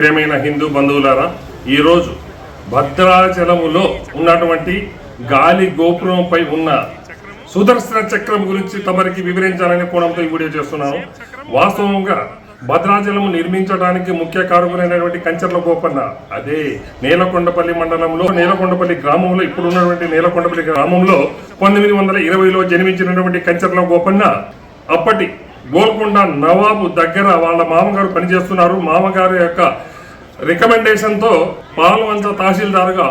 ప్రియమైన హిందూ బంధువులారా ఈరోజు భద్రాచలములో ఉన్నటువంటి గాలి గోపురంపై ఉన్న సుదర్శన చక్రం గురించి తమరికి వివరించాలనే కోణంతో ఈ వీడియో చేస్తున్నాను. వాస్తవంగా భద్రాచలము నిర్మించడానికి ముఖ్య కారకులైనటువంటి కంచర్ల గోపన్న అదే నేలకొండపల్లి మండలంలో నేలకొండపల్లి గ్రామంలో ఇప్పుడు ఉన్నటువంటి నేలకొండపల్లి గ్రామంలో పంతొమ్మిది వందల ఇరవైలో జన్మించినటువంటి కంచర్ల గోపన్న అప్పటి గోల్కొండ నవాబు దగ్గర వాళ్ళ మామగారు పనిచేస్తున్నారు. మామగారు యొక్క రికమెండేషన్తో పాల్వంచ తహసీల్దారుగా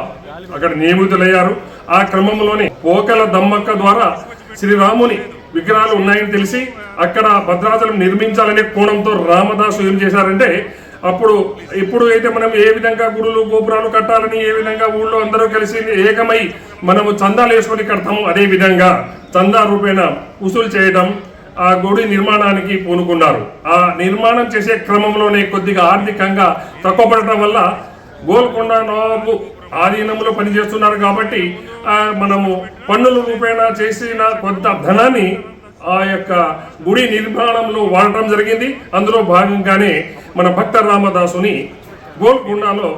అక్కడ నియమితులయ్యారు. ఆ క్రమంలోనే పోకల దమ్మక్క ద్వారా శ్రీరాముని విగ్రహాలు ఉన్నాయని తెలిసి అక్కడ భద్రాచలం నిర్మించాలనే కోణంతో రామదాసు ఏం చేశారంటే అప్పుడు ఇప్పుడు అయితే మనం ఏ విధంగా గుడులు గోపురాలు కట్టాలని ఏ విధంగా ఊళ్ళో అందరూ కలిసి ఏకమై మనము చందాలు వేసుకొని కడతాము అదే విధంగా చందా రూపేణ వసూలు చేయడం ఆ గుడి నిర్మాణానికి పూనుకున్నారు. ఆ నిర్మాణం చేసే క్రమంలోనే కొద్దిగా ఆర్థికంగా తక్కువ పడటం వల్ల గోల్కొండ నవాబు ఆధీనంలో పనిచేస్తున్నారు కాబట్టి మనము పన్నుల రూపేణా చేసిన కొంత ధనాన్ని ఆ యొక్క గుడి నిర్మాణంలో వాడటం జరిగింది. అందులో భాగంగానే మన భక్త రామదాసుని గోల్కొండలో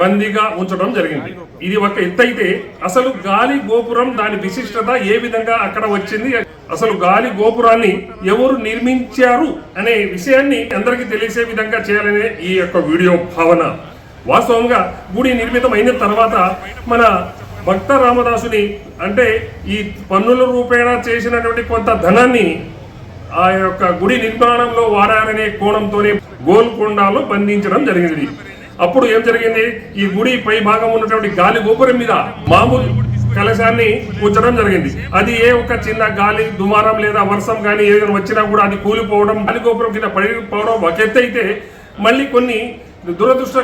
బందీగా ఉంచడం జరిగింది. ఇది ఒక ఎత్తైతే అసలు గాలి గోపురం దాని విశిష్టత ఏ విధంగా అక్కడ వచ్చింది అసలు గాలి గోపురాన్ని ఎవరు నిర్మించారు అనే విషయాన్ని అందరికీ తెలిసే విధంగా చేయాలనే ఈ యొక్క వీడియో భావన. వాస్తవంగా గుడి నిర్మితం అయిన తర్వాత మన భక్త రామదాసుని అంటే ఈ పన్నుల రూపేణా చేసినటువంటి కొంత ధనాన్ని ఆ యొక్క గుడి నిర్మాణంలో వాడారనే కోణంతోనే గోల్కొండలో బంధించడం జరిగింది. అప్పుడు ఏం జరిగింది? ఈ గుడి పై భాగం ఉన్నటువంటి గాలి గోపురం మీద మామూలు కలశాన్ని ఉంచడం జరిగింది. అది ఏ ఒక చిన్న గాలి దుమారం లేదా వర్షం కానీ ఏదైనా వచ్చినా కూడా అది కూలిపోవడం గాలి గోపురం కింద పడిపోవడం ఒక ఎత్తు అయితే మళ్ళీ కొన్ని దురదృష్ట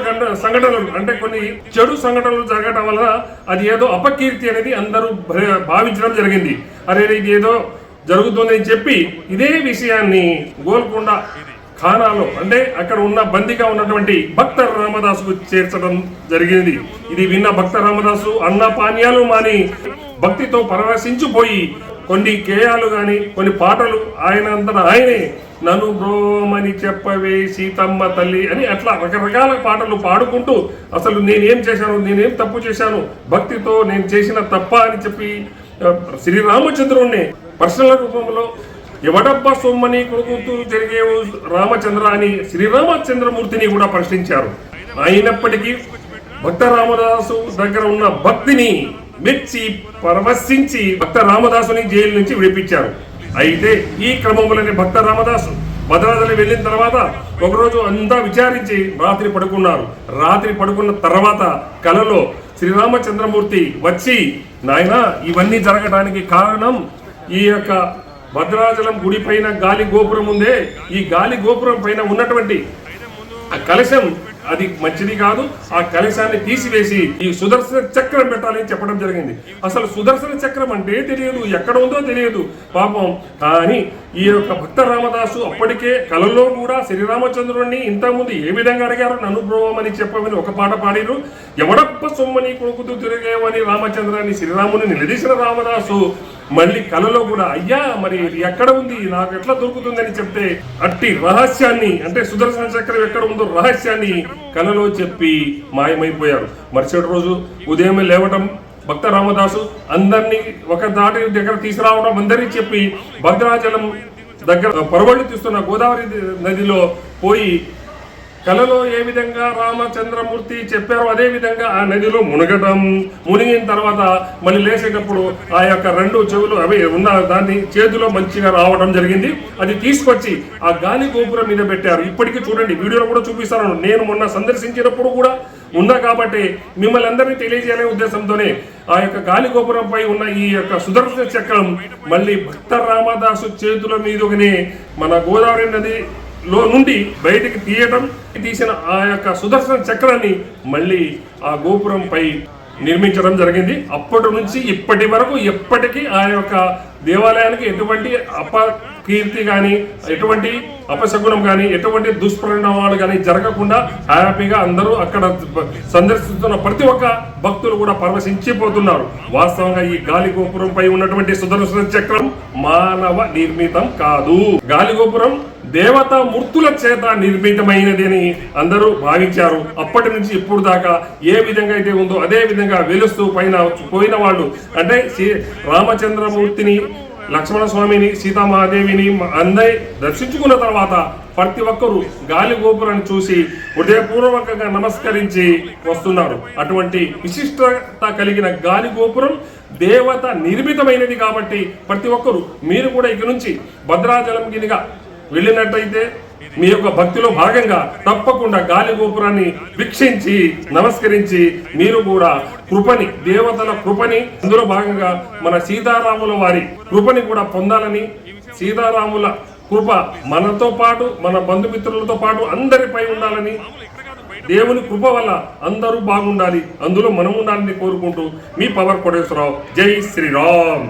సంఘటనలు అంటే కొన్ని చెడు సంఘటనలు జరగడం వలన అది ఏదో అపకీర్తి అనేది అందరూ భావించడం జరిగింది. అరే ఇది ఏదో జరుగుతుందని చెప్పి ఇదే విషయాన్ని గోల్కొండ ఖానాలో అంటే అక్కడ ఉన్న బందీగా ఉన్నటువంటి భక్త రామదాసుకు చేర్చడం జరిగింది. ఇది విన్న భక్త రామదాసు అన్న పానీయాలు మాని భక్తితో పరవశించిపోయి కొన్ని గేయాలు కానీ కొన్ని పాటలు ఆయన అంతటా ఆయనే నన్ను బ్రోమని చెప్పవే సీతమ్మ తల్లి అని అట్లా రకరకాల పాటలు పాడుకుంటూ అసలు నేనేం చేశాను నేనేం తప్పు చేశాను భక్తితో నేను చేసిన తప్ప అని చెప్పి శ్రీరామచంద్రుణ్ణి పర్సనల్ రూపంలో ఎవడబ్బా సొమ్మని కొడుకుతూ జరిగే రామచంద్ర అని శ్రీరామచంద్రమూర్తిని కూడా ప్రశ్నించారు. అయినప్పటికీ భక్త రామదాసు దగ్గర ఉన్న భక్తిని మెచ్చి పరవశించి భక్త రామదాసుని జైలు నుంచి విడిపించారు. అయితే ఈ క్రమంలోనే భక్త రామదాసు భద్రాచలం వెళ్ళిన తర్వాత ఒకరోజు అంతా విచారించి రాత్రి పడుకున్నారు. రాత్రి పడుకున్న తర్వాత కలలో శ్రీరామచంద్రమూర్తి వచ్చి నాయన ఇవన్నీ జరగడానికి కారణం ఈ యొక్క భద్రాచలం గుడి పైన గాలి గోపురం ఉందే. ఈ గాలి గోపురం పైన ఉన్నటువంటి ఆ కలశం అది మంచిది కాదు. ఆ కలశాన్ని తీసివేసి ఈ సుదర్శన చక్రం పెట్టాలని చెప్పడం జరిగింది. అసలు సుదర్శన చక్రం అంటే తెలియదు ఎక్కడ ఉందో తెలియదు. పాపం కానీ ఈ యొక్క భక్త రామదాసు అప్పటికే కలలో కూడా శ్రీరామచంద్రుడిని ఇంతకుముందు ఏ విధంగా అడిగారు? నన్ను అని చెప్పమని ఒక పాట పాడిరు ఎవడప్ప సొమ్మని కొడుకుతూ తిరిగేవని రామచంద్రాన్ని శ్రీరాముని నిలదీసిన రామదాసు మళ్ళీ కలలో కూడా అయ్యా మరి ఇది ఎక్కడ ఉంది? నాకు ఎట్లా దొరుకుతుందని చెప్తే అట్టి రహస్యాన్ని అంటే సుదర్శన చక్రం ఎక్కడ ఉందో రహస్యాన్ని కలలో చెప్పి మాయమైపోయారు. మరుసటి రోజు ఉదయం లేవటం భక్త రామదాసు అందరినీ ఒక దాటి దగ్గర తీసుకురావడం అందరినీ చెప్పి భద్రాచలం దగ్గర పరవళ్ళు తీస్తున్న గోదావరి నదిలో పోయి కలలో ఏ విధంగా రామచంద్రమూర్తి చెప్పారో అదే విధంగా ఆ నదిలో మునగటం మునిగిన తర్వాత మళ్ళీ లేచేటప్పుడు ఆ యొక్క రెండు చెవులు అవి ఉన్న దాన్ని చేతిలో మంచిగా రావడం జరిగింది. అది తీసుకొచ్చి ఆ గాలి గోపురం మీద పెట్టారు. ఇప్పటికీ చూడండి వీడియోలో కూడా చూపిస్తాను. నేను మొన్న సందర్శించినప్పుడు కూడా ఉన్నా కాబట్టి మిమ్మల్ని అందరినీ తెలియజేయాలనే ఉద్దేశంతోనే ఆ యొక్క గాలి గోపురంపై ఉన్న ఈ యొక్క సుదర్శన చక్రం మళ్ళీ భక్త రామదాసు చేతుల మీదుగానే మన గోదావరి నది లో నుండి బయటికి తీయటం తీసిన ఆ యొక్క సుదర్శన చక్రాన్ని మళ్ళీ ఆ గోపురంపై నిర్మించడం జరిగింది. అప్పటి నుంచి ఇప్పటి వరకు ఎప్పటికీ ఆ యొక్క దేవాలయానికి ఎటువంటి కీర్తి కానీ ఎటువంటి అపశకునం కానీ ఎటువంటి దుష్పరిణామాలు కానీ జరగకుండా హ్యాపీగా అందరూ అక్కడ సందర్శిస్తున్న ప్రతి ఒక్క భక్తులు కూడా పరవశించిపోతున్నారు. వాస్తవంగా ఈ గాలి గోపురంపై ఉన్నటువంటి సుదర్శన చక్రం మానవ నిర్మితం కాదు. గాలి గోపురం దేవతా మూర్తుల చేత నిర్మితమైనది అని అందరూ భావించారు. అప్పటి నుంచి ఇప్పుడు దాకా ఏ విధంగా అయితే ఉందో అదే విధంగా వెలుస్తూ పైన పోయిన వాళ్ళు అంటే శ్రీ రామచంద్రమూర్తిని లక్ష్మణ స్వామిని సీతామహాదేవిని అందరి దర్శించుకున్న తర్వాత ప్రతి ఒక్కరూ గాలి గోపురాన్ని చూసి హృదయపూర్వకంగా నమస్కరించి వస్తున్నారు. అటువంటి విశిష్టత కలిగిన గాలి గోపురం దేవత నిర్మితమైనది కాబట్టి ప్రతి ఒక్కరూ మీరు కూడా ఇక నుంచి భద్రాచలం గినిగా వెళ్ళినట్టయితే మీ యొక్క భక్తిలో భాగంగా తప్పకుండా గాలి గోపురాన్ని వీక్షించి నమస్కరించి మీరు కూడా కృపని దేవతల కృపని అందులో భాగంగా మన సీతారాముల వారి కృపని కూడా పొందాలని సీతారాముల కృప మనతో పాటు మన బంధుమిత్రులతో పాటు అందరిపై ఉండాలని దేవుని కృప వల్ల అందరూ బాగుండాలి అందులో మనం ఉండాలని కోరుకుంటూ మీ పవర్ కోటేశ్వరరావు జై శ్రీరామ్.